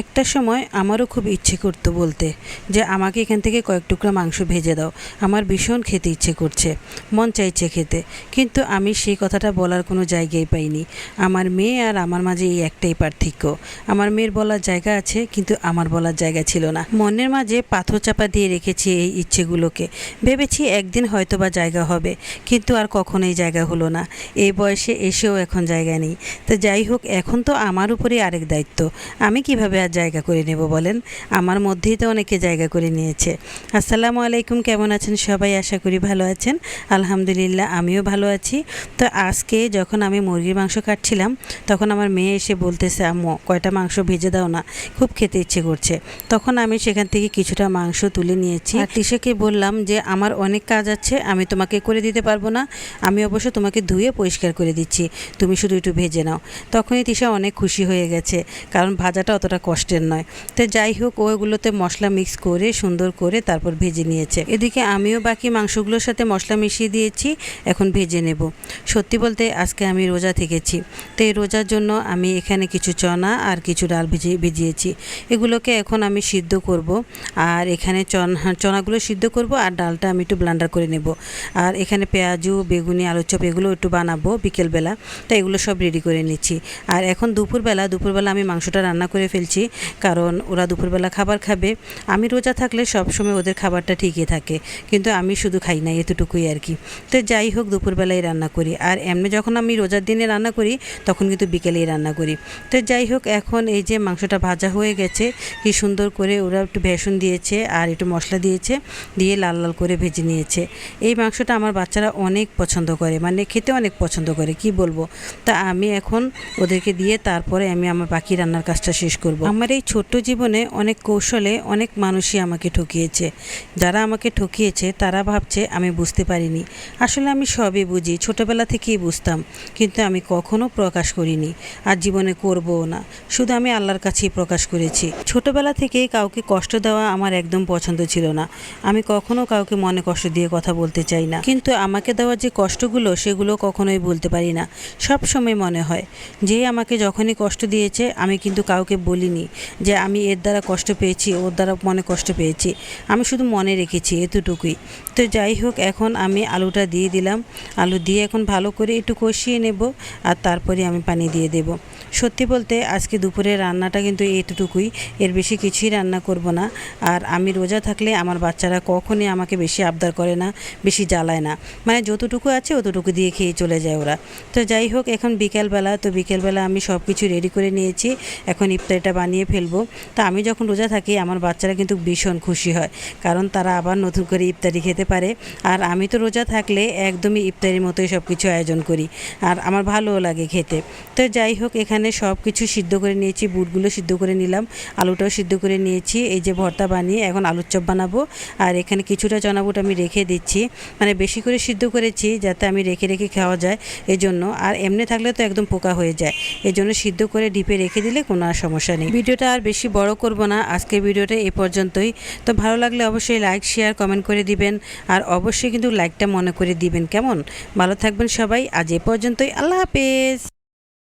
একটা সময় আমারও খুব ইচ্ছে করতো বলতে যে আমাকে এখান থেকে কয়েক টুকরা মাংস ভেজে দাও। আমার ভীষণ খেতে ইচ্ছে করছে, মন চাইছে খেতে। কিন্তু আমি সেই কথাটা বলার কোনো জায়গাই পাইনি। আমার মেয়ে আর আমার মাঝে এই একটাই পার্থক্য। আমার মেয়ের বলার জায়গা আছে, কিন্তু আমার বলার জায়গা ছিল না। মনের মাঝে পাথর চাপা দিয়ে রেখেছি এই ইচ্ছেগুলোকে। ভেবেছি একদিন হয়তো বা জায়গা হবে, কিন্তু আর কখনোই জায়গা হলো না। এই বয়সে এসেও এখন জায়গা নেই। তো যাই হোক, এখন তো আমার উপরেই আরেক দায়িত্ব। আমি কীভাবে আর জায়গা করে নেব বলেন। আমার মধ্যেই তো অনেকে জায়গা করে নিয়েছে। আসসালামু আলাইকুম, কেমন আছেন সবাই? আশা করি ভালো আছেন। আলহামদুলিল্লাহ, আমিও ভালো আছি। তো আজকে যখন আমি মুরগির মাংস কাটছিলাম, তখন আমার মেয়ে এসে বলতেছে, আম্মু, কয়টা মাংস ভেজে দাও না, খুব খেতে ইচ্ছে করছে। তখন আমি সেখান থেকে কিছুটা মাংস তুলে নিয়েছি। আর তিশাকে বললাম যে, আমার অনেক কাজ আছে, আমি তোমাকে করে দিতে পারব না। আমি অবশ্য তোমাকে ধুয়ে পরিষ্কার করে দিচ্ছি। তুমি শুধু একটু ভেজে নাও। তখনই তিশা অনেক খুশি হয়ে গেছে, কারণ ভাজাটা অতটা কষ্টের নয়। তো যাই হোক ওইগুলোতে মশলা মিক্স করে, সুন্দর করে তারপর ভেজে নিয়েছে। এদিকে আমিও বাকি মাংসগুলোর সাথে মশলা মিশিয়ে দিয়েছি, এখন ভেজে নেব। সত্যি বলতে আজকে আমি রোজা থেকেছি। তো এই রোজার জন্য আমি এখানে কিছু চনা আর কিছু ডাল ভিজে, ভিজিয়েছি। এগুলোকে এখন আমি সিদ্ধ করব আর এখানে চনা, চনাগুলো সিদ্ধ করব আর ডালটা আমি একটু ব্লান্ডার করে নেব। আর এখানে পেঁয়াজু, বেগুনি আলুর চপ এগুলো একটু বানাবো বিকেলবেলা। তাই এগুলো সব রেডি করে নিচ্ছি। আর এখন দুপুরবেলা দুপুরবেলা আমি মাংসটা রান্না করে ফেলছি। কারণ ওরা দুপুরবেলা খাবার খাবে। আমি রোজা থাকলে সবসময় ওদের খাবারটা ঠিকই থাকে, কিন্তু আমি শুধু খাই না, এতটুকুই আর কি। তো যাই হোক, দুপুরবেলায় রান্না করি। আর এমনি যখন আমি রোজার দিনে রান্না করি, তখন কিন্তু বিকেলেই রান্না করি। তো যাই হোক, এখন এই যে মাংসটা ভাজা হয়ে গেছে, কি সুন্দর করে ওরা একটু ভেসন দিয়েছে আর একটু মশলা দিয়েছে, দিয়ে লাল লাল করে ভেজে নিয়েছে। এই মাংসটা আমার বাচ্চারা অনেক পছন্দ করে মানে খেতে অনেক পছন্দ করে, কি বলব? তা আমি এখন ওদেরকে দিয়ে তারপরে আমি আমার বাকি রান্নার কাজটা শেষ করব। আমার এই ছোট্ট জীবনে অনেক কৌশলে অনেক মানুষই আমাকে ঠকিয়েছে। যারা আমাকে ঠকিয়েছে, তারা ভাবছে, আমি বুঝতে পারিনি। আসলে আমি সবই বুঝি, ছোটবেলা থেকেই বুঝতাম। কিন্তু আমি কখনো প্রকাশ করিনি। আর জীবনে করবও না। শুধু আমি আল্লাহর কাছেই প্রকাশ করেছি। ছোটবেলা থেকে কাউকে কষ্ট দেওয়া আমার একদম পছন্দ ছিল না। আমি কখনো কাউকে মনে কষ্ট দিয়ে কথা বলতে চাই না। কিন্তু আমাকে দেওয়া যে কষ্টগুলো, সেগুলো কখনোই বলতে পারি না। সব সময় মনে হয়, যে আমাকে যখনই কষ্ট দিয়েছে, আমি কিন্তু কাউকে বলিনি। যে আমি এর দ্বারা কষ্ট পেয়েছি, ওর দ্বারা মনে কষ্ট পেয়েছি। আমি শুধু মনে রেখেছি এতটুকুই। তো যাই হোক, এখন আমি আলুটা দিয়ে দিলাম। আলু দিয়ে এখন ভালো করে একটু কষিয়ে নেব আর তারপরে আমি পানি দিয়ে দেব। সত্যি বলতে, আজকে দুপুরে রান্নাটা কিন্তু এইটুকুই এর বেশি কিছুই রান্না করব না। আর আমি রোজা থাকলে আমার বাচ্চারা কখনই আমাকে বেশি আবদার করে না, বেশি জ্বালায় না। মানে যতটুকু আছে, অতটুকু দিয়ে খেয়ে চলে যায় ওরা। তো যাই হোক, এখন বিকেলবেলা, তো বিকেলবেলা আমি সব কিছু রেডি করে নিয়েছি। এখন ইফতারিটা বানিয়ে ফেলব। তো আমি যখন রোজা থাকি, আমার বাচ্চারা কিন্তু ভীষণ খুশি হয়। কারণ তারা আবার নতুন করে ইফতারি খেতে পারে। আর আমি তো রোজা থাকলে একদমই ইফতারির মতোই সব কিছু আয়োজন করি। আর আমার ভালোও লাগে খেতে। তো যাই হোক, এখানে সব কিছু সিদ্ধ করে নিয়েছি। বুটগুলো সিদ্ধ করে নিলাম। আলুটাও সিদ্ধ করে নিয়েছি। এই যে ভর্তা বানিয়ে এখন আলুর চপ বানাবো। আর এখানে কিছুটা চনা বুট আমি রেখে দিচ্ছি। মানে বেশি করে সিদ্ধ করেছি যাতে আমি রেখে রেখে খাওয়া যায়। এজন্য আর এমনি থাকলে তো একদম পোকা হয়ে যায়। এজন্য সিদ্ধ করে ডিপে রেখে দিলে কোনো আর সমস্যা নেই। ভিডিওটা আর বেশি বড় করব না, আজকের ভিডিওটা এ পর্যন্তই। তো ভালো লাগলে অবশ্যই লাইক শেয়ার কমেন্ট করে দিবেন, আর অবশ্যই কিন্তু লাইকটা মনে করে দিবেন, কেমন? ভালো থাকবেন সবাই, আজ এ পর্যন্তই, আল্লাহ হাফেজ!